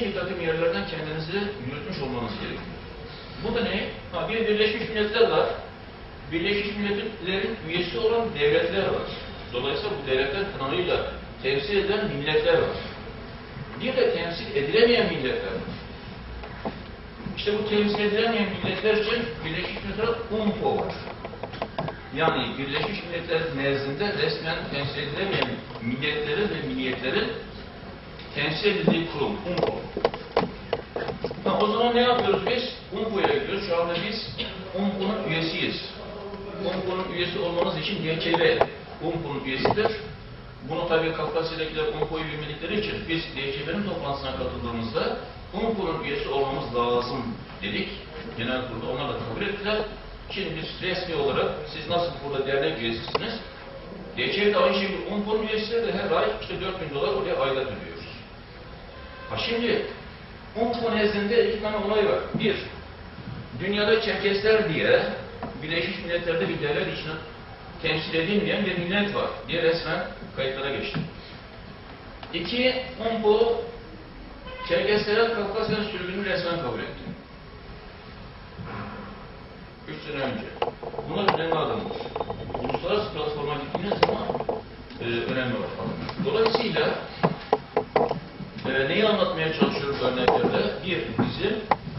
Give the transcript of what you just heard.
bir takım yerlerden kendinizi yürütmüş olmanız gerekiyor. Bu da ne? Ha, bir Birleşmiş Milletler var. Birleşmiş Milletler'in üyesi olan devletler var. Dolayısıyla bu devletler kanalıyla temsil edilen milletler var. Bir de temsil edilemeyen milletler var. İşte bu temsil edilemeyen milletler için Birleşmiş Milletler UNPO var. Yani Birleşmiş Milletler nezdinde resmen temsil edilemeyen milletlerin ve milliyetlerin temsil edildiği kurum UNPO. Ha, o zaman ne yapıyoruz biz? UNPO'ya gidiyoruz. Şu anda biz UNPO'nun üyesiyiz. UNPO'nun üyesi olmanız için DÇV UNPO'nun üyesidir. Bunu tabii Kafkasya'dakiler UNPO'yu bilmedikleri için biz DÇV'nin toplantısına katıldığımızda UNPO'nun üyesi olmamız lazım dedik. Genel kurulda onlar da kabul ettiler. Şimdi biz resmi olarak siz nasıl burada dernek üyesisiniz? DÇV de aynı şekilde UNPO'nun üyesi de her ay işte 4000 dolar oraya aidat ödüyoruz. Ha şimdi UNPO nezdinde iki tane olay var. Bir, dünyada Çerkesler diye Birleşmiş Milletler'de bir devlet içine temsil edilmeyen bir millet var diye resmen kayıtlara geçti. İki, UNPO Çerkeslere Kafkasya'nın sürgününü resmen kabul etti. Üç sene önce. Bunlar önemli adımlar. Uluslararası platforma gittiğiniz zaman e, önemli var. Dolayısıyla neyi anlatmaya çalışıyoruz örneklerde? Bir, bizim